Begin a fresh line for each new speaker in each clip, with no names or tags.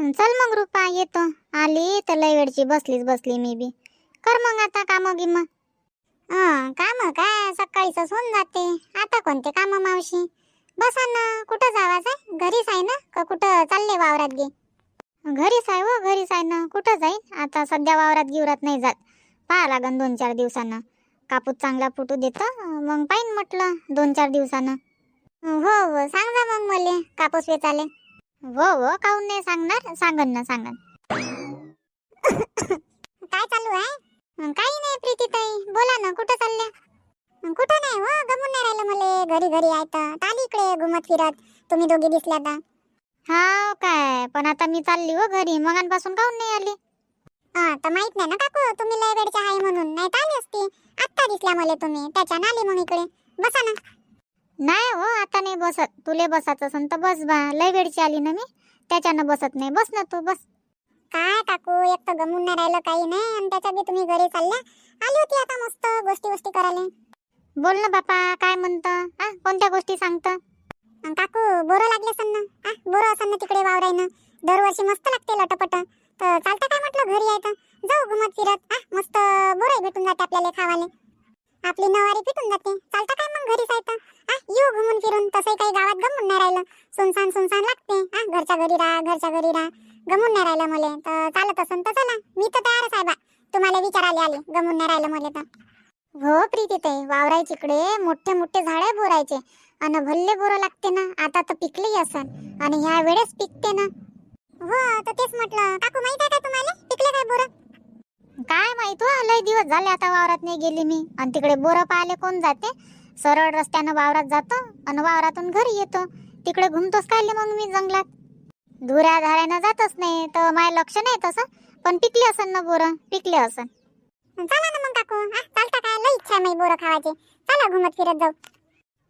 चल मग रुपा येतो. आली तर लय वेळची बसलीच बसली मी बी. कर मग आता काम गिम. काम काय? सकाळीच होऊन जाते. आता कोणते काम मावशी? बसा ना कुठं जावाच आहे? घरीच आहे ना? का कुठं चालले वावरात गे? घरीच आहे हो घरीच आहे ना. कुठं जाईन? आता सध्या वावरात गिवरात नाही जात. पाहा लागन दोन चार दिवसानं. कापूस चांगला फुटू देतं मग पाहिन म्हटलं दोन चार दिवसानं. हो हो सांग जा मग मले कापूस वेचाले. हो हो काऊन नाही सांगणार? सांगन ना सांगन. काय चालू आहे? काही नाही प्रीती ताई. बोला ना कुठं चालल्या? कुठं नाही हो गमून नाही राहिलं मले. घरी घरी आहे तर. आली इकडे घुमत फिरत. तुम्ही दोघी दिसल्या आता हा काय पण आता मी चालली हो घरी. मगांपासून काऊन नाही आली? हा तर माहीत नाही ना काकू तुम्ही लय वेळच्या आहे म्हणून. नाही आली असती. आत्ता दिसल्या मला तुम्ही. त्याच्यानं आली मग इकडे. बसा ना. नाही हो आता नाही बसत. तुले बसायचं असन तर बस बा. लय वेळची आली ना मी. त्याच्यानं बसत नाही. बस ना तू बस. काय काकू एक तर गमून नाही राहिलं काही नाही आणि त्याच्या बी तुम्ही घरी चालल्या. आली होती आता मस्त गोष्टी गोष्टी करायला. बोल ना बापा काय म्हणतं? हा कोणत्या गोष्टी सांगतं? अं, काकू बोरं लागले असन ना? हा बोरं असन ना तिकडे वावरायनं. दरवर्षी मस्त लागते लटपट. तर चालतं काय म्हटलं घरी आहे तर जाऊ घुमत फिरत हा मस्त बोरं भेटून जाते आपल्याला खावाले. आपली नवारी पिटून जाते. चालतं काय मग घरी जायचं? आ येऊ घुमून फिरून. तसंही काही गावात गमून नाही राहिलं. सुनसान सुनसान लागते. हा घरच्या घरी राहा घरच्या घरी राहा. गमून नाही राहिलं मले. तर चालत असन तर चला. मी तर तयारच आहे बा तुम्हाला विचारायला आले गमून नाही राहिलं मले तर. हो प्रीती ताई. वावरायचे इकडे मोठे मोठे झाडे बोरायचे. आणि भल्ले बोरं लागते ना. आता तर पिकलेही असन. आणि ह्या वेळेस पिकते ना. हो तर तेच म्हटलं. काकू माहीत आहे का तुम्हाला? पिकले काय बोरं? काय माहीत हो लय दिवस झाले आता वावरात नाही गेली मी. आणि तिकडे बोरं पाहिले कोण जाते? सरळ रस्त्यानं वावरात जातो आणि वावरातून घरी येतो. तिकडे घुमतोच काय मग मी जंगलात? धुऱ्या धाऱ्यानं जातच नाही तर माझं लक्ष नाही तसं. पण पिकले असन ना बोरं? पिकले असन. चला ना मग काकू. चालता काय? लई इच्छा आहे बोरं खावायची चला घुमत फिरत जाऊ.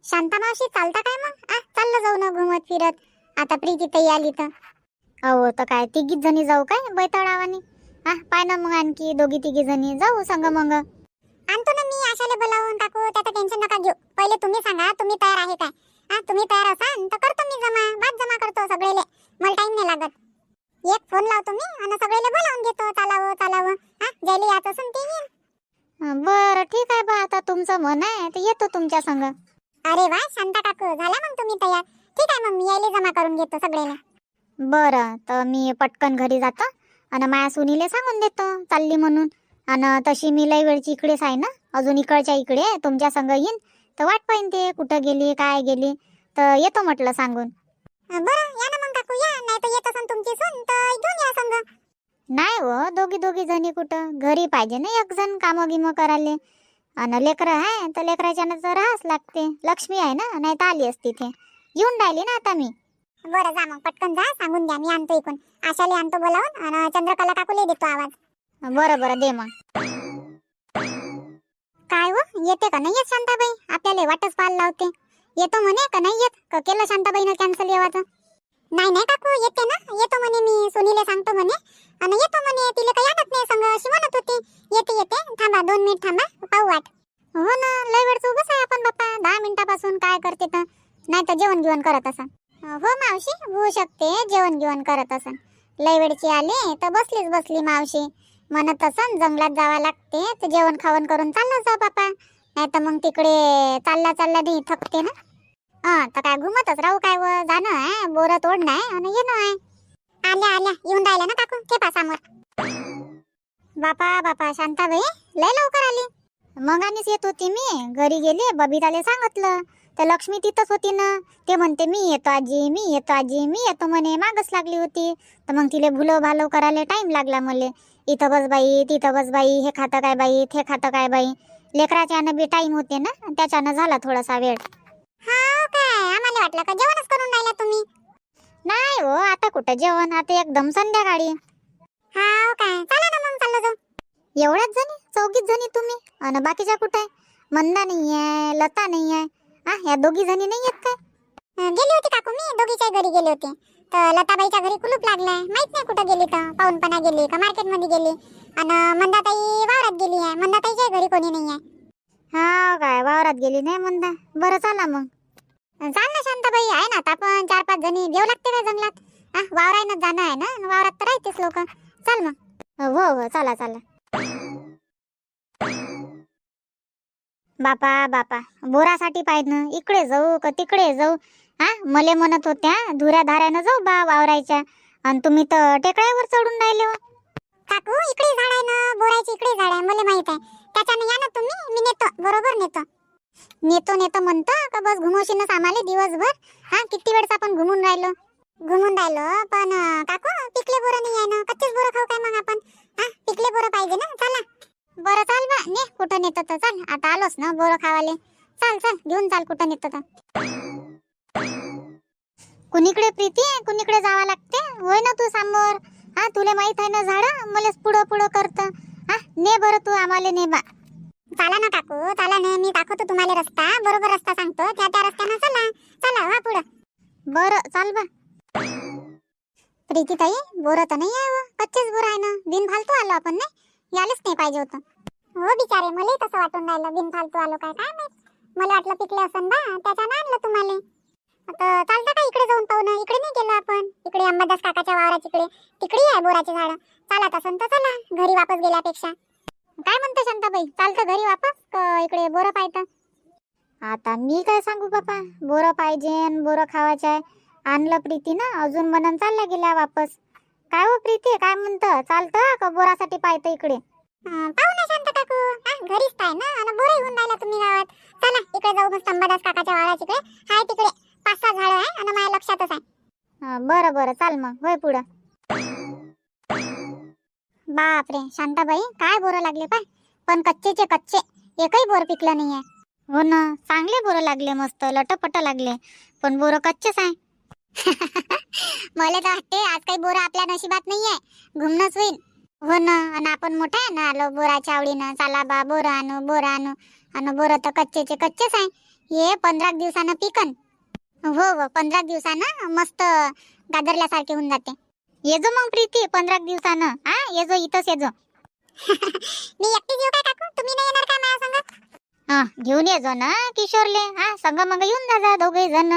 शांता मावशी चालता काय मग? आ चाललं जाऊ ना घुमत फिरत. आता प्रीती ताई आली तर. अहो तर काय तिघीच जणी जाऊ काय? बैताळावानी? हा पाय ना मग आणखी दोघी तिघी जणी. जाऊ संग मग. आणतो ना मी आशाला बोलावून काकू त्याचं टेन्शन नका घेऊ. पहिले तुम्ही सांगा तुम्ही तयार आहे काय? हा तुम्ही तयार असाल तर करतो मी जमा बाद जमा करतो सगळेले. मला टाइम नाही लागत. एक फोन लावतो मी आणि सगळेले बोलावून घेतो चालावं चालावं. हा जैली याच असून ते येईन. बरं ठीक आहे बा आता तुमचं मन आहे तर येतो तुमच्या संग. अरे वा शांता काकू झाला मग तुम्ही तयार. ठीक आहे मग मी यायले जमा करून घेतो सगळेले. बरं तर मी पटकन घरी जातो. आणि माया सुनीले सांगून देतो चालली म्हणून. आणि तशी मी लई वेळची इकडेच आहे ना अजून इकडच्या इकडे तुमच्या संग येईन. तर वाट पाहिन ते कुठं गेली काय गेली. तर येतो म्हटलं सांगून. बरं या ना मग काकू या. नाही तर येत असन तुमची सून तर घेऊन या संग. नाही हो दोघी दोघी जणी कुठं? घरी पाहिजे ना एक जण कामं गिमं करायले. आणि लेकरं आहे तर लेकराच्या तर राहाच लागते. लक्ष्मी आहे ना नाही तर आली असती ते येऊन राहिली ना आता मी. बरं जा मग. पटकन जा सांगून द्या. मी आणतो इकून. आशाले आणतो बोलावून आणि चंद्रकला काकूले देतो आवाज. बरं बरं दे मग. काय हो येते का? नाही येत शांताबाई? आपल्याला वाटच पाहायला लावते. येतो म्हणे का नाही येत? का केलं शांताबाईनं कॅन्सल येवाचं? नाही नाही काकू येते ना. येतो म्हणे मी. सुनीले सांगतो म्हणे. आणि येतो म्हणे. तिला काही आणत नाही संग. अशी म्हणत होती. येते येते. थांबा दोन मिनिट थांबा. पाहू वाट. हो ना लय वेळचं उभंच आहे आपण बाप्पा. दहा मिनिटापासून काय करते तर. नाही तर जेवण घेऊन करत असन हो मावशी होऊ शकते. जेवण घेऊन करत असन. लय वेळची आली तर बसलीच बसली मावशी. म्हणत असन जंगलात जावं लागते तर जेवण खावण करून चाललं जा बापा. नाही तर मग तिकडे चालला चालला नाही थकते ना. हा तर काय घुमतच राहू काय व जाणं आहे बोरं तोडणं आहे आणि येणं आहे. आल्या आल्या येऊन राहिल्या ना काकू ते समोर. बापा बापा शांताबाई लय लवकर आली. मग आणिच येत होती मी घरी गेली बबिताले सांगितलं. तर लक्ष्मी तिथंच होती ना. ते म्हणते मी येतो आजी मी येतो आजी मी येतो. म्हणे मागच लागली होती. तर मग तिले भुलव भालव करायला टाईम लागला मले. इथं बस बाई तिथं बस बाई हे खातं काय बाई ते खातं काय बाई. लेकराच्यानं बी टाईम होते ना त्याच्यानं झाला थोडासा वेळ. हा काय आम्हाला वाटलं का जेवणच करून राहिला तुम्ही? नाही हो आता कुठं जेवण? आता एकदम संध्याकाळी. हा काय चला ना मग चाललो जाऊ. एवढ्याच जणी? चौघीच जणी तुम्ही? आणि बाकीच्या कुठं आहे? मंदा नाही आहे लता नाही आहे. हा ह्या दोघी जणी नाही आहेत काय? गेली होती काकू मी दोघीच्या घरी गेली होती. तर लताबाईच्या घरी कुलूप लागलाय माहीत नाही कुठं गेली तर पाहुणपणा गेली का मार्केटमध्ये गेली. आणि मंदाताई वावरात गेली आहे मंदाताईच्या घरी कोणी नाही आहे. हा काय वावरात गेली नाही मंदा? बरं चला मग. चाल ना शांताबाई आहे ना आता आपण चार पाच जणी देऊ लागते काय जंगलात? हा वावरायनं जाणं आहे ना वावरात तर राहतेच लोक. चल मग. हो हो चला चला. बापा बापा बोरासाठी पाहिजे इकडे जाऊ का तिकडे जाऊ? हा मले म्हणत होत्या धुऱ्या धाऱ्यानं जाऊ बा वावरायच्या. आणि तुम्ही तर टेकड्यावर चढून राहिले हो. काकू इकडे झाड आहे ना बोरायची इकडे झाड आहे मला माहीत आहे. त्याच्यानं या ना तुम्ही मी नेतो बरोबर नेतो. नेतो नेतो म्हणतो का बस घुमवशीनच आम्हाला दिवसभर? हा किती वेळचा आपण घुमून राहिलो. घुमून राहिलो पण काकू पिकले बोरं नाही आहे ना कच्चेच बोरं खाऊ काय मग आपण? हा पिकले बोरं पाहिजे ना चला. बरं चाल बा ने कुठं नेतो तर चाल. आता आलोच ना बोरं खावाले. चाल चाल घेऊन चाल कुठं नेतो तर. कुणीकडे प्रीती कुणीकडे जावं लागते? होय ना तू समोर हा तुला माहीत आहे ना झाड? मलाच पुढं पुढं करत. हा ने बरं तू आम्हाला ने बा. चाला ना काकू चाला ने. मी दाखवतो तुम्हाला रस्ता. बरोबर रस्ता सांगतो. त्या त्या रस्त्यानं चला. चला वा पुढं. बरं चाल बा. प्रीती ताई बोर तर नाही आहे हो. कच्चेच बोर आहे ना. बिन फालतू आलो आपण नाही? यायलाच नाही पाहिजे होतं. हो बिचारे मलाही तसं वाटून राहिलं. बिनफालतू आलो काय? काय माहीत? मला वाटलं पिकले ना बा. त्याच्यानं आणलं तुम्हाला. आता चालतं का इकडे जाऊन पाहू ना इकडे नाही गेलो आपण. इकडे अंबादास काकाच्या वावराच्या इकडे. तिकडे आहे बोराचे झाड. चालत असं तर चला. घरी वापस गेल्यापेक्षा. काय म्हणतो शांताबाई? चालतं घरी वापस? इकडे बोरं पाहिजे आता मी काय सांगू बापा? बोरं पाहिजे बोरं खावायचं आहे. आणलं प्रीती ना अजून म्हणून चालल्या गेल्या वापस. काय हो प्रीती? काय म्हणतं? चालतं का बोरासाठी पाहतं इकडे? पाहू ना शांत काकू. घरीच आहे ना? आणि बोरही घेऊन राहिला तुम्ही गावात. चला इकडे जाऊ मस्त अंबादास काकाच्या वावराच्या इकडे. हाय तिकडे. पाच सहा झाडं आहे आणि माझ्या लक्षातच आहे. बरं बरं. चाल मग. होय पुढं. बापरे शांताबाई काय बोरं लागले पाय. पण कच्चेचे कच्चे. एकही बोर पिकलं नाही आहे हो ना चांगले बोरं लागले मस्त. लटपट लागले. पण बोरं कच्चेच आहे. मला तर वाटते आज काही बोरा आपल्या नशिबात नाहीये. घुमणंच होईल. हो ना आणि आपण मोठा आहे ना आलो बोराच्या आवडीनं चाला बा बोरा आणू बोरा आणू. आणि बोरं तर कच्चेचे कच्चेच आहे. हे पंधरा दिवसानं पिकन. हो हो पंधरा दिवसानं मस्त गाजरल्यासारखे होऊन जाते. ये जो मग प्रीती पंधरा दिवसानं. हा ये जो इथंच ये जो मी हा घेऊन ये जो ना किशोरले. हा संग मग येऊन जा जा दोघे जण.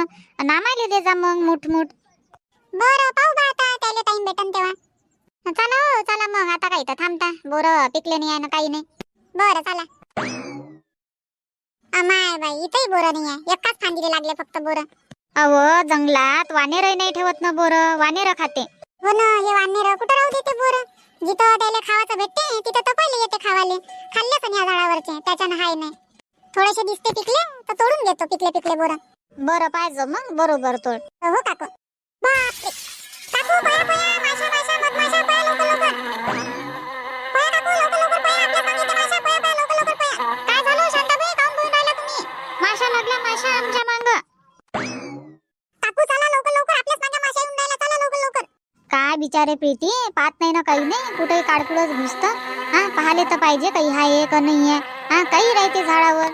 नामायले दे जा मग मुठ मुठ बरं पाहू बा आता त्याला टाइम भेटन तेव्हा. चला हो चला मग आता काय तर थांबता. बोर पिकले नाही आहे ना काही नाही. बरं चला. अमाय बाई इथंही बोर नाही आहे. एकाच फांदीला लागले फक्त बोर. अव जंगलात वानेरही नाही ठेवत ना बोर वानेर खाते. हो ना हे वानेर कुठं राहू देते बोर? जिथं त्याला खावाचं भेटते तिथं तर पहिले येते खावाले. खाल्ले पण या झाडावरचे त्याच्यानं हाय नाही. थोडेसे दिसते पिकले तर तोडून घेतो पिकले पिकले बोर. बरं पाहिजे मग बरोबर तोड. हो काकू. बापरे. काकू पया पया माशा माशा मधमाशा पया लवकर लवकर. पया काकू लवकर लवकर पया आपल्या मागे ते माशा पया पया लवकर लवकर पया. काय झालं शांताबाई? काऊन बोलून राहिला तुम्ही? माशा लागल्या माशा आमच्या मांग. काकू चला लवकर लवकर आपल्याच मागे माशा येऊन राहिल्या चला लवकर लवकर. काय बिचारे प्रीती पाहत नाही ना काही नाही कुठेही काडकुळच घुसतं. हा पाहिले तर पाहिजे काही हाय का नाही आहे. हा काही राहते झाडावर.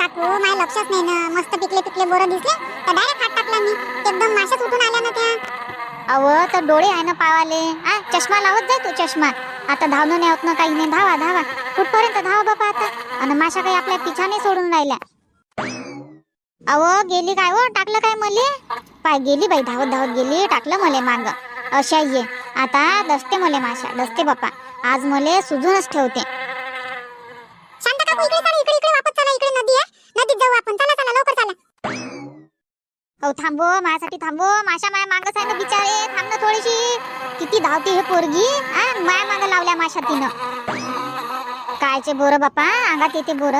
काकू माझ्या लक्षात नाही ना. मस्त पिकले पिकले बोरं दिसले. तर डायरेक्ट हात टाकला मी. एकदम माशाच उठून आल्या ना त्या. अव तर डोळे आहे ना पावाले. आ चष्मा लावत जाय तू चष्मा. आता धावणं नाही होत ना काही नाही. धावा धावा. कुठपर्यंत धावा बापा आता? आणि माशा काही आपल्या पिछाने सोडून राहिल्या. अव गेली काय हो? टाकलं काय मले? पाय गेली बाई. धावत धावत गेली. टाकलं मले मांग. अशा ये आता दसते मले माशा. दसते बापा. आज मले सुजूनच ठेवते. इकडे चला इकडे इकडे वापस चला इकडे नदी आहे. नदीत जाऊ आपण. चला चला लवकर चला. अहो थांबो माझ्यासाठी थांबो माशा माया मागच आहे ना बिचारे थांब ना थोडीशी. किती धावते हे पोरगी आ? माया माग लावल्या माशा तिनं. कायचे बोर बापा अंगात येते बोर.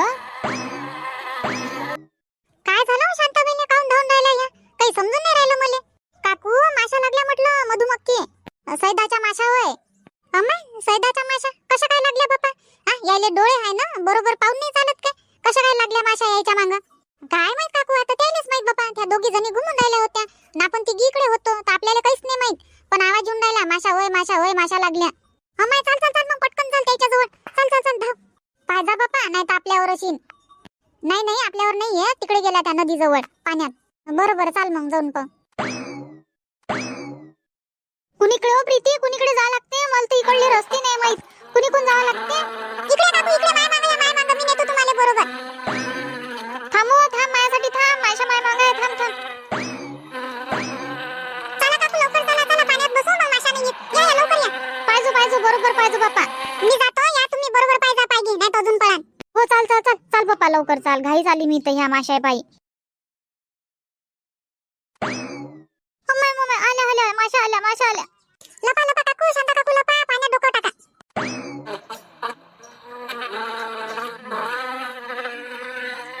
काय झालं हो शांताबाईने काऊन धावून राहिल्या या? काही समजून नाही राहिलं मले. काकू माशा लागल्या म्हटलं मधुमक्की. सैदाच्या माशा होय. अम्मा सैदाच्या माशा कशा काय लागल्या बापा हा याले डोळे आहे ना बरोबर पाहून नाही चालत काय कशा काय लागल्या माशा यायच्या मांग? काय माहीत काकू आता त्यालाच माहीत बापा त्या दोघी जणी घुमून राहिल्या होत्या. ना आपण तिघी इकडे होतो तर आपल्याला काहीच नाही माहीत. पण आवाज येऊन राहिला माशा होय माशा होय माशा लागल्या. अम्मा चाल चाल चाल मग पटकन चाल त्याच्याजवळ. चल चल चल धाव. पाय जा बापा नाही तर आपल्यावर अशीन. नाही नाही आपल्यावर नाही आहे. तिकडे गेला त्या नदीजवळ पाण्यात. बरोबर चाल मग जाऊन पाहू. कुणीकडे ओ प्रीती? कुणीकडे जा मला तर इकडले रस्ते नाही माहीत. कुणी कोण जावं लागते? इकडे काकू इकडे माय मागल्या माय माग. मी नेतो तुम्हाला बरोबर. थांबो थांब माझ्यासाठी थांब. माझ्या माय माग आहे थांब थांब. चला काकू लवकर चला चला.
पाण्यात बसू मग माशाने येत या या लवकर या.
पाहिजो पाहिजो बरोबर पाहिजे बाप्पा. मी जातो या तुम्ही बरोबर पाहिजे पाहिजे नाही अजून पळान. हो चाल चाल चाल. चाल बाप्पा लवकर चाल. घाई झाली मी तर ह्या माशाय पायी अम्माय, माशा आल्या माशा आल्या. लपा लपा काकू शांता काकू लपा पाण्यात डोकं टाका.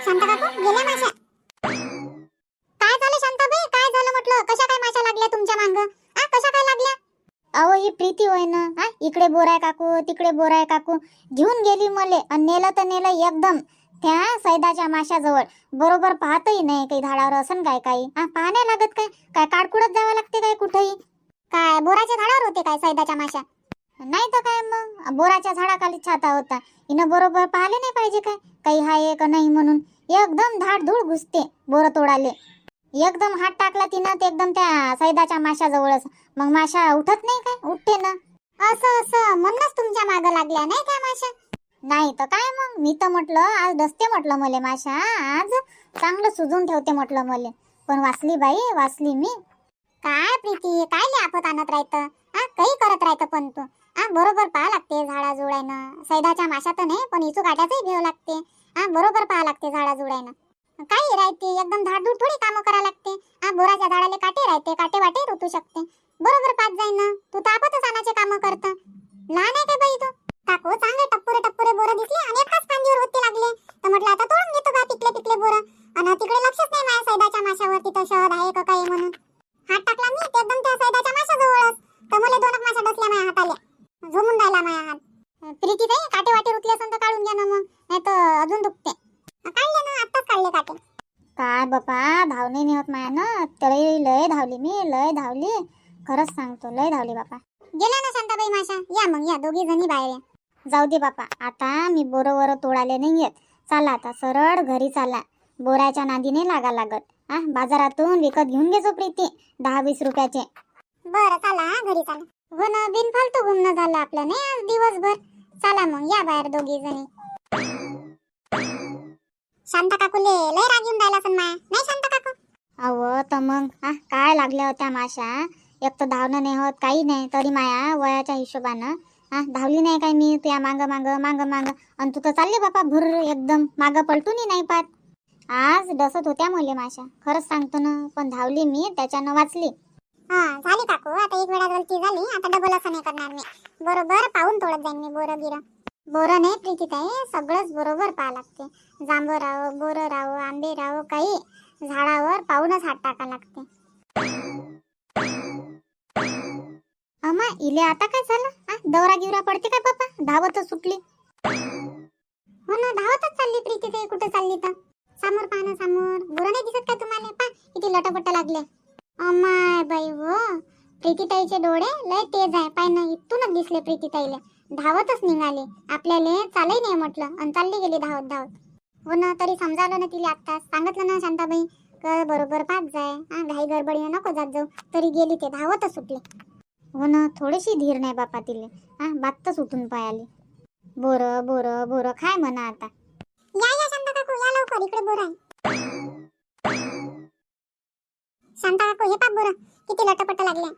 शांता काकू गेल्या माशा काय झालं शांताबाई काय झालं म्हटलं? कशा काय माशा लागल्या तुमच्या मांग? आ कशा काय लागल्या? अहो ही प्रीती होय ना. हा इकडे बोराय काकू तिकडे बोराय काकू. घेऊन गेली मले आणि नेलं तर नेलं एकदम. त्या सैदाच्या माशाजवळ बरोबर पाहतही नाही काही झाडावर असन काय काही. हा पाहण्या लागत काय? काय काडकुडत जावं लागते काय कुठेही? काय बोराच्या झाडावर होते काय सैदाच्या माशा नाही तर काय मग? बोराच्या झाडाखाली छाता होता. हिनं बरोबर पाहिले नाही पाहिजे काय? काही हाय का नाही म्हणून. एकदम धाड धूळ घुसते बोर तोडाले. एकदम हात टाकला तिनं ते एकदम त्या सैदाच्या माशाजवळच मग माशा उठत नाही काय? उठते ना. असं असं. म्हणूनच तुमच्या मागं लागल्या नाही काय माशा नाही तर काय मग? मी तर म्हटलं आज डसते म्हटलं मले माशा आज चांगलं सुजून ठेवते म्हटलं मले. पण वाचली बाई वाचली मी. काय प्रीती काय लय आपत आणत राहतं? हा काही करत राहत पण तू. हा बरोबर पाहा लागते झाडा जुळायनं सैदाच्या माशा तर नाही पण इचू काट्याचंही भेव लागते. हा बरोबर पाहा लागते झाडा जुळायनं काही राहते? एकदम धाडधूड थोडी कामं करा लागते. हा बोराच्या झाडाला काटे राहते काटे वाटे रुतू शकते. बरोबर पाच जाईन ना. तू तापतच आणाचे काम कामं करत. लहान आहे काय बाई तू? काकू चांगले टप्पुरे टप्पुरे बोरं दिसले आणि एकाच फांदीवर होते लागले. तर म्हटलं आता तोडून घेतो का पिकले पिकले बोरं. दोघी जणी बाहेर या. जाऊ दे बापा आता मी बोरं तोडाले नाही येत. चला आता सरळ घरी चाला. बोराच्या नादीने लागा लागत. हा बाजारातून विकत घेऊन घेजो प्रीती दहा वीस रुपयाचे. बरं चला हा, घरी चला. हो ना बिनफालतू घुमणं झालं आपलं नाही आज दिवसभर? चला मग या बाहेर दोघी जणी. शांता काकूले लय राग येऊन राहिला असन माया. नाही शांता काकू? अहो तर मग हा काय लागल्या होत्या माशा? एक तर धावणं नाही होत काही नाही तरी माया वयाच्या हिशोबानं हा धावली नाही काय मी? तुया मांग मांग मांग मांग. आणि तू तर चालली बापा भुर एकदम. माग पलटूनही नाही पाहत. आज डसत होत्या मुले माशा खरंच सांगतो ना पण धावली मी त्याच्यानं वाचली. हा झाली काकू. आता एक वेळा गलती झाली आता डबल असं नाही करणार मी. बरोबर पाहून तोडत जाईन मी बोरं गिरं. बोरं नाही प्रीतीत आहे सगळंच बरोबर पाहा लागते. जांभळ राहो बोरं राहो आंबे राहो काही झाडावर पाहूनच हात टाका लागते. मामा इले आता काय झालं? हा दौरा गिवरा पडते काय पप्पा? धावतच सुटली. हो ना धावतच चालली प्रीती ते कुठे चालली तर? समोर पहा ना समोर. बोरं नाही दिसत का तुम्हाला? पा किती लटपट लागले. अमाय बाई हो. प्रीतीताईचे डोळे लय तेज आहे. पाय ना इथूनच दिसले प्रीतीताईले धावतच निघाले. आपल्याला चालही नाही म्हटलं. आणि चालली गेली धावत धावत. हो ना तरी समजावलं ना तिला आत्ताच सांगितलं ना शांताबाई क बरोबर पाच जाय. हा घाई गडबडीनं नको जात जाऊ. तरी गेली ते धावतच सुटले. हो ना थोडीशी धीर नाही बापा तिले. हा बात्तच उठून पायाली बोर बोर बोर खाय म्हणा आता? या या शांता काकू या लवकर इकडे बोर आहे. शांता काकू हे पाप बोर किती लटपट लागले.